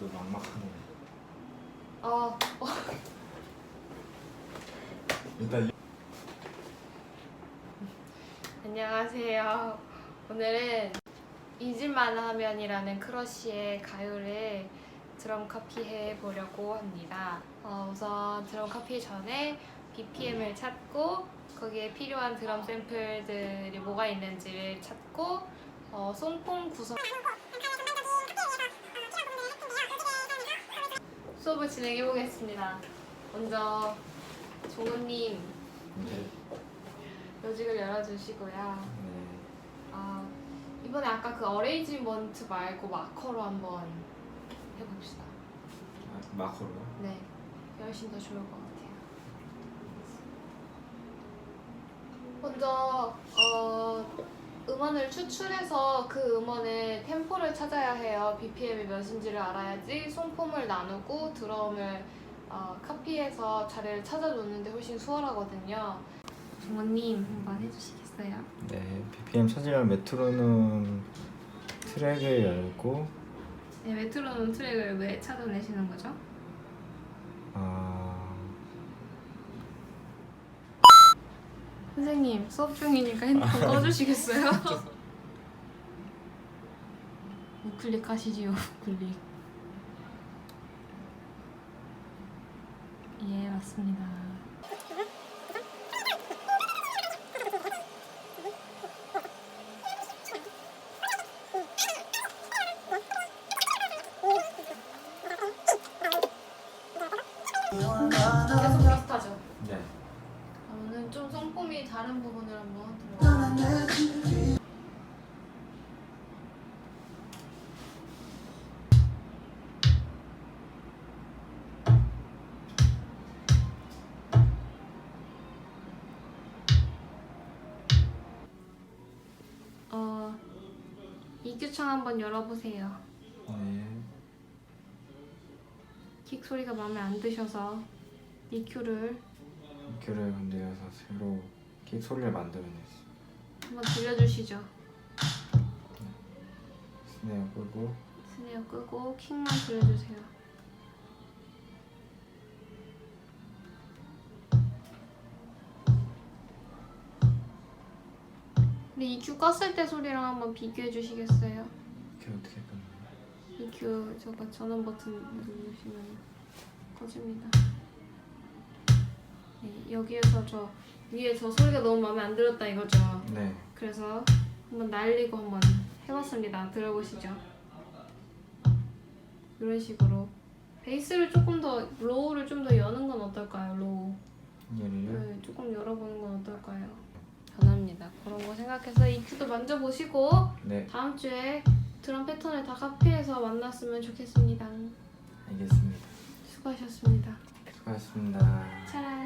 너 막막하네. 어, 어, 일단 이- 안녕하세요. 오늘은 잊을만 하면이라는 크러쉬의 가요를 드럼 커피 해 보려고 합니다. 어, 우선 드럼 커피 전에 BPM을 찾고 거기에 필요한 드럼 샘플들이 뭐가 있는지를 찾고 어, 송폼 구성 수업을 진행해 보겠습니다. 먼저 종우님 네. 요직을 열어주시고요. 네. 아 이번에 아까 그 어레인지먼트 말고 마커로 한번 해봅시다. 아, 마커로요? 네, 훨씬 더 좋을 것 같아요. 먼저 어, 음원을 추출해서 그 음원의 템포를 찾아야 해요. BPM이 몇인지를 알아야지 송폼을 나누고 드럼을 어, 카피해서 자리를 찾아놓는데 훨씬 수월하거든요. 종원님 한번 해주시겠어요? 네. BPM 찾으려면 메트로놈 트랙을 열고 네, 메트로놈 트랙을 왜 찾아내시는 거죠? 아 선생님 수업 중이니까 핸드폰 꺼주시겠어요? 우클릭 하시지요 우클릭. 예 맞습니다 좀 성품이 다른 부분을 한번 들어볼게요. 어, EQ창 한번 열어보세요. 네. 킥 소리가 마음에 안 드셔서 EQ를 큐를 건드려서 새로 킥 소리를 만들어냈어. 한번 들려주시죠. 스네어 끄고 스네어 끄고 킥만 들려주세요. 근데 EQ 껐을 때 소리랑 한번 비교해 주시겠어요? 이렇게 어떻게 끊는 EQ 저거 전원 버튼 누르시면 꺼집니다. 네, 여기에서 저 위에 저 소리가 너무 마음에 안 들었다 이거죠. 네. 그래서 한번 날리고 한번 해봤습니다. 들어보시죠. 이런 식으로 베이스를 조금 더 로우를 좀 더 여는 건 어떨까요? 로우? 네, 조금 열어보는 건 어떨까요? 변합니다. 그런 거 생각해서 EQ도 만져보시고 네. 다음 주에 드럼 패턴을 다 카피해서 만났으면 좋겠습니다. 알겠습니다. 수고하셨습니다. 수고하셨습니다. 짜란.